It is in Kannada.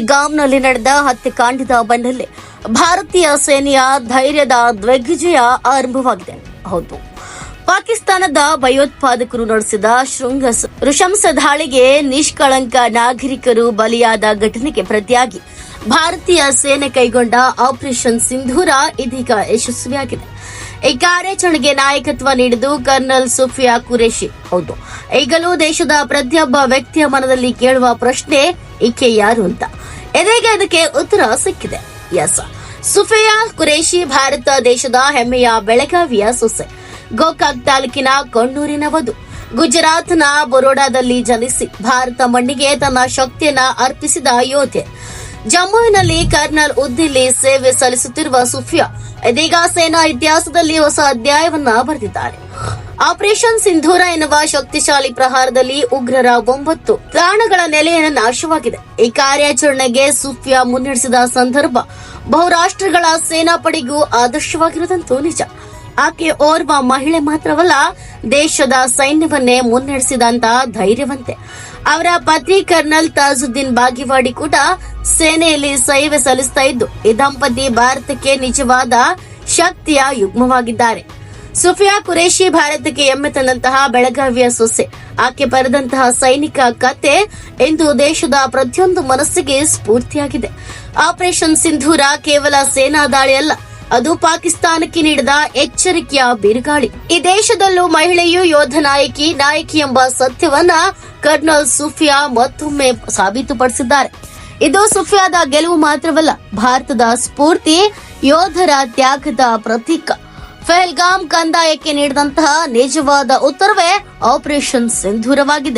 ಗಾಮ್ನಲ್ಲಿ ನಡೆದ ಹತ್ಯೆಕಾಂಡದ ಬೆನ್ನಲ್ಲೇ ಭಾರತೀಯ ಸೇನೆಯ ಧೈರ್ಯದ ದಿಗ್ವಿಜಯ ಆರಂಭವಾಗಿದೆ. ಹೌದು. ಪಾಕಿಸ್ತಾನದ ಭಯೋತ್ಪಾದಕರು ನಡೆಸಿದ ಶೃಂಗ ಋಷಂಸ ದಾಳಿಗೆ ನಿಷ್ಕಳಂಕ ನಾಗರಿಕರು ಬಲಿಯಾದ ಘಟನೆಗೆ ಪ್ರತಿಯಾಗಿ ಭಾರತೀಯ ಸೇನೆ ಕೈಗೊಂಡ ಆಪರೇಷನ್ ಸಿಂಧೂರ ಇದೀಗ ಯಶಸ್ವಿಯಾಗಿದೆ. ಈ ಕಾರ್ಯಾಚರಣೆಗೆ ನಾಯಕತ್ವ ನೀಡಿದ್ದು ಕರ್ನಲ್ ಸುಫಿಯಾ ಕುರೇಶಿ ಹೌದು. ಈಗಲೂ ದೇಶದ ಪ್ರತಿಯೊಬ್ಬ ವ್ಯಕ್ತಿಯ ಮನದಲ್ಲಿ ಕೇಳುವ ಪ್ರಶ್ನೆ, ಈಕೆ ಯಾರು ಅಂತ. ಇದೀಗ ಅದಕ್ಕೆ ಉತ್ತರ ಸಿಕ್ಕಿದೆ. ಎಸ್. ಸುಫಿಯಾ ಕುರೇಶಿ ಭಾರತ ದೇಶದ ಹೆಮ್ಮೆಯ ಬೆಳಗಾವಿಯ ಸೊಸೆ. ಗೋಕಾಕ್ ತಾಲೂಕಿನ ಕೊಣ್ಣೂರಿನ ವಧು ಗುಜರಾತ್ನ ಬರೋಡಾದಲ್ಲಿ ಜನಿಸಿ ಭಾರತ ಮಣ್ಣಿಗೆ ತನ್ನ ಶಕ್ತಿಯನ್ನ ಅರ್ಪಿಸಿದ ಯೋಧೆ. ಜಮ್ಮುವಿನಲ್ಲಿ ಕರ್ನಲ್ ಉದ್ದಿಲ್ಲಿ ಸೇವೆ ಸಲ್ಲಿಸುತ್ತಿರುವ ಸುಫಿಯಾ ಇದೀಗ ಸೇನಾ ಇತಿಹಾಸದಲ್ಲಿ ಹೊಸ ಅಧ್ಯಾಯವನ್ನ ಬರೆದಿದ್ದಾರೆ. ಆಪರೇಷನ್ ಸಿಂಧೂರ ಎನ್ನುವ ಶಕ್ತಿಶಾಲಿ ಪ್ರಹಾರದಲ್ಲಿ ಉಗ್ರರ ಒಂಬತ್ತು ಪ್ರಾಣಗಳ ನೆಲೆಯನ್ನು ನಾಶವಾಗಿದೆ. ಈ ಕಾರ್ಯಾಚರಣೆಗೆ ಸುಫಿಯಾ ಮುನ್ನಡೆಸಿದ ಸಂದರ್ಭ ಬಹುರಾಷ್ಟ್ರಗಳ ಸೇನಾಪಡೆಗೂ ಆದರ್ಶವಾಗಿರುವುದಂತೂ ನಿಜ. ಆಕೆ ಓರ್ವ ಮಹಿಳೆ ಮಾತ್ರವಲ್ಲ, ದೇಶದ ಸೈನ್ಯವನ್ನೇ ಮುನ್ನಡೆಸಿದಂತ ಧೈರ್ಯವಂತೆ. ಅವರ ಪತಿ ಕರ್ನಲ್ ತಾಜುದ್ದೀನ್ ಬಾಗಿವಾಡಿ ಕೂಡ ಸೇನೆಯಲ್ಲಿ ಸೇವೆ ಸಲ್ಲಿಸ್ತಾ ಇದ್ದು, ಈ ದಂಪತಿ ಭಾರತಕ್ಕೆ ನಿಜವಾದ ಶಕ್ತಿಯ ಯುಗ್ಮವಾಗಿದ್ದಾರೆ. ಸುಫಿಯಾ ಕುರೇಶಿ ಭಾರತಕ್ಕೆ ಎಮ್ಮೆ ತಂದಂತಹ ಬೆಳಗಾವಿಯ ಸೊಸೆ. ಆಕೆ ಬರೆದಂತಹ ಸೈನಿಕ ಕತೆ ಇಂದು ದೇಶದ ಪ್ರತಿಯೊಂದು ಮನಸ್ಸಿಗೆ ಸ್ಫೂರ್ತಿಯಾಗಿದೆ. ಆಪರೇಷನ್ ಸಿಂಧೂರ ಕೇವಲ ಸೇನಾ ದಾಳಿ ಅಲ್ಲ, ಅದು ಪಾಕಿಸ್ತಾನಕ್ಕೆ ನೀಡಿದ ಎಚ್ಚರಿಕೆಯ ಬಿರುಗಾಳಿ. ಈ ದೇಶದಲ್ಲೂ ಮಹಿಳೆಯು ಯೋಧ ನಾಯಕಿ ನಾಯಕಿ ಎಂಬ ಸತ್ಯವನ್ನ ಕರ್ನಲ್ ಸುಫಿಯಾ ಮತ್ತೊಮ್ಮೆ ಸಾಬೀತುಪಡಿಸಿದ್ದಾರೆ. ಇದು ಸುಫಿಯಾದ ಗೆಲುವು ಮಾತ್ರವಲ್ಲ, ಭಾರತದ ಸ್ಫೂರ್ತಿ ಯೋಧರ ತ್ಯಾಗದ ಪ್ರತೀಕ. ಫೆಹಲ್ಗಾಮ್ ಕಂದಾಯಕ್ಕೆ ನೀಡಿದಂತಹ ನಿಜವಾದ ಉತ್ತರವೇ ಆಪರೇಷನ್ ಸಿಂಧೂರವಾಗಿದೆ.